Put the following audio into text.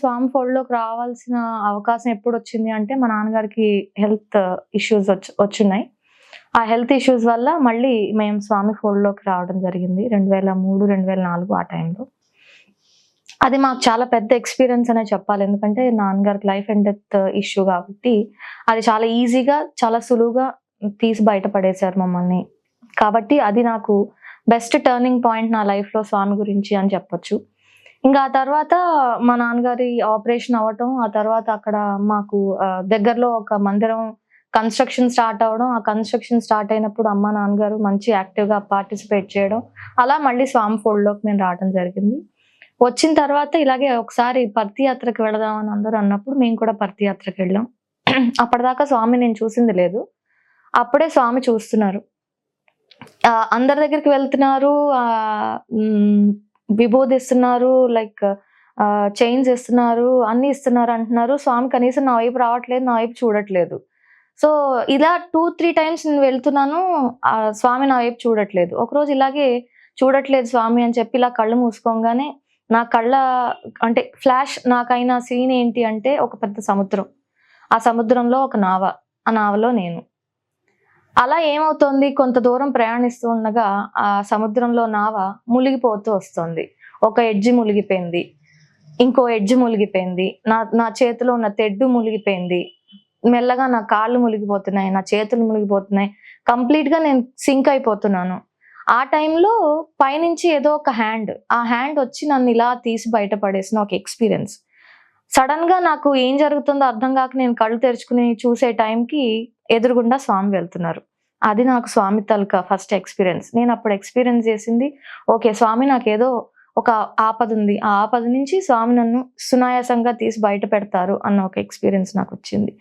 స్వామి ఫోల్డ్‌లోకి రావాల్సిన అవకాశం ఎప్పుడు వచ్చింది అంటే, మా నాన్నగారికి హెల్త్ ఇష్యూస్ వచ్చి వచ్చున్నాయి. ఆ హెల్త్ ఇష్యూస్ వల్ల మళ్ళీ మేము స్వామి ఫోల్డ్‌లోకి రావడం జరిగింది. 2003, 2004 ఆ టైంలో. అది మాకు చాలా పెద్ద ఎక్స్‌పీరియన్స్ అనే చెప్పాలి. ఎందుకంటే నాన్నగారికి లైఫ్ అండ్ డెత్ ఇష్యూ కాబట్టి, అది చాలా ఈజీగా, చాలా సులువుగా తీసి బయటపడేశారు మమ్మల్ని. కాబట్టి అది నాకు బెస్ట్ టర్నింగ్ పాయింట్ నా లైఫ్‌లో స్వామి గురించి అని చెప్పొచ్చు. ఇంకా ఆ తర్వాత మా నాన్నగారి ఆపరేషన్ అవ్వటం, ఆ తర్వాత అక్కడ మాకు దగ్గరలో ఒక మందిరం కన్‌స్ట్రక్షన్ స్టార్ట్ అవ్వడం. ఆ కన్‌స్ట్రక్షన్ స్టార్ట్ అయినప్పుడు అమ్మ, నాన్నగారు మంచి యాక్టివ్‌గా పార్టిసిపేట్ చేయడం. అలా మళ్ళీ స్వామి ఫోల్డ్‌లోకి మేము రావడం జరిగింది. వచ్చిన తర్వాత ఇలాగే ఒకసారి పర్తి యాత్రకు వెళదాం అని అందరూ అన్నప్పుడు మేము కూడా పర్తి యాత్రకెళ్ళాం. అప్పటిదాకా స్వామి నేను చూసింది లేదు. అప్పుడే స్వామి చూస్తున్నారు. అందరి దగ్గరికి వెళ్తున్నారు. ఆహ్, విభూది ఇస్తున్నారు. లైక్ చైన్స్ ఇస్తున్నారు. అన్ని ఇస్తున్నారు అంటున్నారు. స్వామి కనీసం నా వైపు రావట్లేదు. నా వైపు చూడట్లేదు. సో, ఇలా 2, 3 టైమ్స్ నేను వెళ్తున్నాను. ఆ స్వామి నా వైపు చూడట్లేదు. ఒకరోజు ఇలాగే చూడట్లేదు స్వామి అని చెప్పి ఇలా కళ్ళు మూసుకోంగానే నా కళ్ళ అంటే ఫ్లాష్ నాకైన సీన్ ఏంటి అంటే ఒక పెద్ద సముద్రం. ఆ సముద్రంలో ఒక నావ. ఆ నావలో నేను. అలా ఏమవుతోంది కొంత దూరం ప్రయాణిస్తూ ఉండగా ఆ సముద్రంలో నావ మునిగిపోతూ వస్తోంది. ఒక ఎడ్జ్ మునిగిపోయింది. ఇంకో ఎడ్జ్ మునిగిపోయింది. నా నా చేతిలో ఉన్న తెడ్డు మునిగిపోయింది. మెల్లగా నా కాళ్ళు మునిగిపోతున్నాయి. నా చేతులు మునిగిపోతున్నాయి. కంప్లీట్‌గా నేను సింక్ అయిపోతున్నాను. ఆ టైంలో పైనుంచి ఏదో ఒక హ్యాండ్, ఆ హ్యాండ్ వచ్చి నన్ను ఇలా తీసి బయటపడేసిన ఒక ఎక్స్‌పీరియన్స్. సడన్గా నాకు ఏం జరుగుతుందో అర్థం కాక నేను కళ్ళు తెరుచుకుని చూసే టైంకి ఎదురుగుండా స్వామి వెళ్తున్నారు. అది నాకు స్వామి తాలూకా ఫస్ట్ ఎక్స్‌పీరియన్స్. నేను అప్పుడు ఎక్స్‌పీరియన్స్ చేసింది ఓకే. స్వామి నాకేదో ఒక ఆపద ఉంది. ఆ ఆపద నుంచి స్వామి నన్ను సునాయాసంగా తీసి బయట పెడతారు అన్న ఒక ఎక్స్‌పీరియన్స్ నాకు వచ్చింది